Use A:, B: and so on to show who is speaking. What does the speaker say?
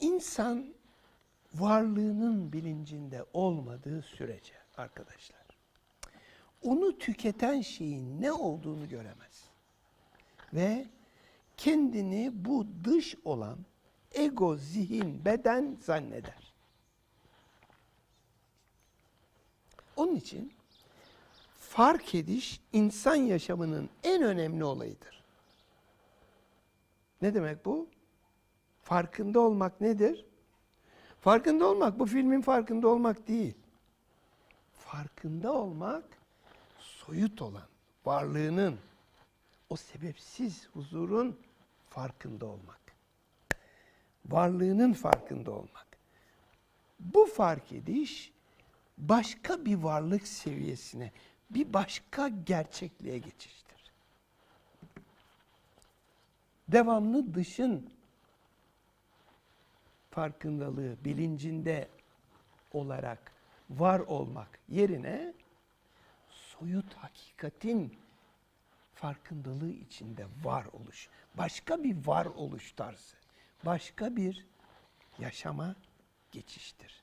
A: İnsan varlığının bilincinde olmadığı sürece arkadaşlar onu tüketen şeyin ne olduğunu göremez. Ve kendini bu dış olan ego, zihin, beden zanneder. Onun için fark ediş insan yaşamının en önemli olayıdır. Ne demek bu? Farkında olmak nedir? Farkında olmak bu filmin farkında olmak değil. Farkında olmak soyut olan varlığının o sebepsiz huzurun farkında olmak. Varlığının farkında olmak. Bu fark ediş başka bir varlık seviyesine, bir başka gerçekliğe geçiştir. Devamlı dışın farkındalığı, bilincinde olarak var olmak yerine soyut hakikatin farkındalığı içinde var oluş. Başka bir var oluş tarzı. Başka bir yaşama geçiştir.